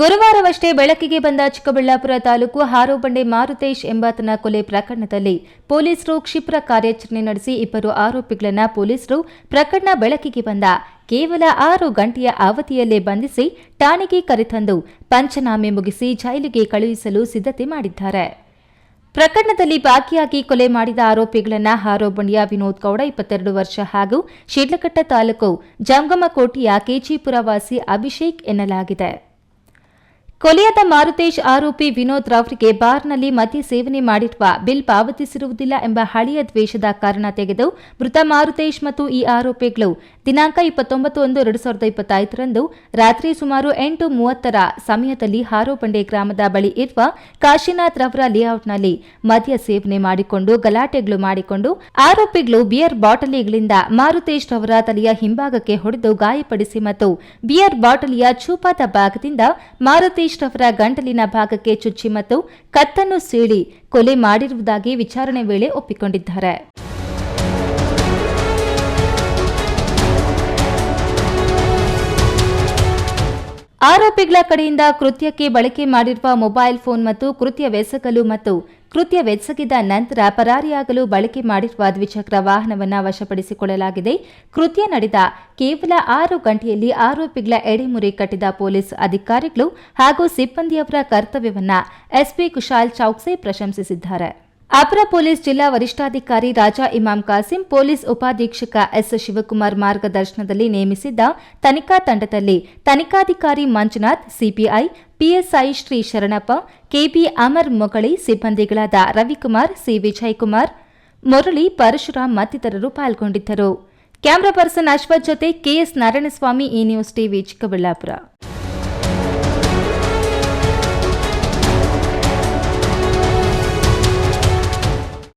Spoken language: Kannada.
ಗುರುವಾರವಷ್ಟೇ ಬೆಳಕಿಗೆ ಬಂದ ಚಿಕ್ಕಬಳ್ಳಾಪುರ ತಾಲೂಕು ಹಾರೋಬಂಡೆ ಮಾರುತೇಶ್ ಎಂಬಾತನ ಕೊಲೆ ಪ್ರಕರಣದಲ್ಲಿ ಪೊಲೀಸರು ಕ್ಷಿಪ್ರ ಕಾರ್ಯಾಚರಣೆ ನಡೆಸಿ ಇಬ್ಬರು ಆರೋಪಿಗಳನ್ನು ಪೊಲೀಸರು ಪ್ರಕರಣ ಬೆಳಕಿಗೆ ಬಂದ. ಕೇವಲ ಆರು ಗಂಟೆಯ ಅವಧಿಯಲ್ಲೇ ಬಂಧಿಸಿ ಠಾಣೆಗೆ ಕರೆತಂದು ಪಂಚನಾಮೆ ಮುಗಿಸಿ ಜೈಲಿಗೆ ಕಳುಹಿಸಲು ಸಿದ್ಧತೆ ಮಾಡಿದ್ದಾರೆ. ಪ್ರಕರಣದಲ್ಲಿ ಭಾಗಿಯಾಗಿ ಕೊಲೆ ಮಾಡಿದ ಆರೋಪಿಗಳನ್ನು ಹಾರೋಬಂಡಿಯ ವಿನೋದ್ ಗೌಡ ಇಪ್ಪತ್ತೆರಡು ವರ್ಷ ಹಾಗೂ ಶಿಡ್ಲಘಟ್ಟ ತಾಲೂಕು ಜಂಗಮಕೋಟೆಯ ಕೆಜಿಪುರ ವಾಸಿ ಅಭಿಷೇಕ್ ಎನ್ನಲಾಗಿದೆ. ಕೊಲೆಯಾದ ಮಾರುತೇಶ್ ಆರೋಪಿ ವಿನೋದ್ ರವರಿಗೆ ಬಾರ್ನಲ್ಲಿ ಮದ್ಯ ಸೇವನೆ ಮಾಡಿರುವ ಬಿಲ್ ಪಾವತಿಸಿರುವುದಿಲ್ಲ ಎಂಬ ಹಳೆಯ ದ್ವೇಷದ ಕಾರಣ ತೆಗೆದು ಮೃತ ಮಾರುತೇಶ್ ಮತ್ತು ಈ ಆರೋಪಿಗಳು ದಿನಾಂಕ ಇಪ್ಪತ್ತೊಂಬತ್ತು ಒಂದು ಎರಡು ಸಾವಿರದ ಇಪ್ಪತ್ತೈದರಂದು ರಾತ್ರಿ ಸುಮಾರು ಎಂಟು ಮೂವತ್ತರ ಸಮಯದಲ್ಲಿ ಹಾರೋಬಂಡೆ ಗ್ರಾಮದ ಬಳಿ ಇರುವ ಕಾಶಿನಾಥ್ ರವರ ಲೇಔಟ್ನಲ್ಲಿ ಮದ್ಯ ಸೇವನೆ ಮಾಡಿಕೊಂಡು ಗಲಾಟೆಗಳು ಮಾಡಿಕೊಂಡು ಆರೋಪಿಗಳು ಬಿಯರ್ ಬಾಟಲಿಗಳಿಂದ ಮಾರುತೇಶ್ ರವರ ತಲೆಯ ಹಿಂಭಾಗಕ್ಕೆ ಹೊಡೆದು ಗಾಯಪಡಿಸಿ ಮತ್ತು ಬಿಯರ್ ಬಾಟಲಿಯ ಚೂಪಾದ ಭಾಗದಿಂದ ಮಾರುತೇಶ್ ರವರ ಗಂಟಲಿನ ಭಾಗಕ್ಕೆ ಚುಚ್ಚಿ ಮತ್ತು ಕತ್ತನ್ನು ಸೀಳಿ ಕೊಲೆ ಮಾಡಿರುವುದಾಗಿ ವಿಚಾರಣೆ ವೇಳೆ ಒಪ್ಪಿಕೊಂಡಿದ್ದಾರೆ. ಆರೋಪಿಗಳ ಕಡೆಯಿಂದ ಕೃತ್ಯಕ್ಕೆ ಬಳಕೆ ಮಾಡಿರುವ ಮೊಬೈಲ್ ಫೋನ್ ಮತ್ತು ಕೃತ್ಯ ಕೃತ್ಯವೆಸಗಲು ಮತ್ತು ಕೃತ್ಯ ಕೃತ್ಯವೆಸಗಿದ ನಂತರ ಪರಾರಿಯಾಗಲು ಬಳಕೆ ಮಾಡಿರುವ ದ್ವಿಚಕ್ರ ವಾಹನವನ್ನು ವಶಪಡಿಸಿಕೊಳ್ಳಲಾಗಿದೆ. ಕೃತ್ಯ ನಡೆದ ಕೇವಲ ಆರು ಗಂಟೆಯಲ್ಲಿ ಆರೋಪಿಗಳ ಎಡೆಮುರಿ ಕಟ್ಟಿದ ಪೊಲೀಸ್ ಅಧಿಕಾರಿಗಳು ಹಾಗೂ ಸಿಬ್ಬಂದಿಯವರ ಕರ್ತವ್ಯವನ್ನು ಎಸ್ಪಿ ಕುಶಾಲ್ ಚೌಕ್ಸೆ ಪ್ರಶಂಸಿಸಿದ್ದಾರೆ. ಅಪರ ಪೊಲೀಸ್ ಜಿಲ್ಲಾ ವರಿಷ್ಠಾಧಿಕಾರಿ ರಾಜಾ ಇಮಾಮ್ ಕಾಸಿಂ, ಪೊಲೀಸ್ ಉಪಾಧೀಕ್ಷಕ ಎಸ್ ಶಿವಕುಮಾರ್ ಮಾರ್ಗದರ್ಶನದಲ್ಲಿ ನೇಮಿಸಿದ್ದ ತನಿಖಾ ತಂಡದಲ್ಲಿ ತನಿಖಾಧಿಕಾರಿ Manjunath, CPI, PSI Shri Sharanappa, KB Amar Mogali, ಸಿಬ್ಬಂದಿಗಳಾದ Ravikumar, C Vijayakumar, Murali Parashuram ಮತ್ತಿತರರು ಪಾಲ್ಗೊಂಡಿದ್ದರು. ಕ್ಯಾಮರಾ ಪರ್ಸನ್ ಅಶ್ವಥ್ ಜೊತೆ ಕೆಎಸ್ ನಾರಾಯಣಸ್ವಾಮಿ, ಈ ನ್ಯೂಸ್ ಟಿವಿ ಚಿಕ್ಕಬಳ್ಳಾಪುರ.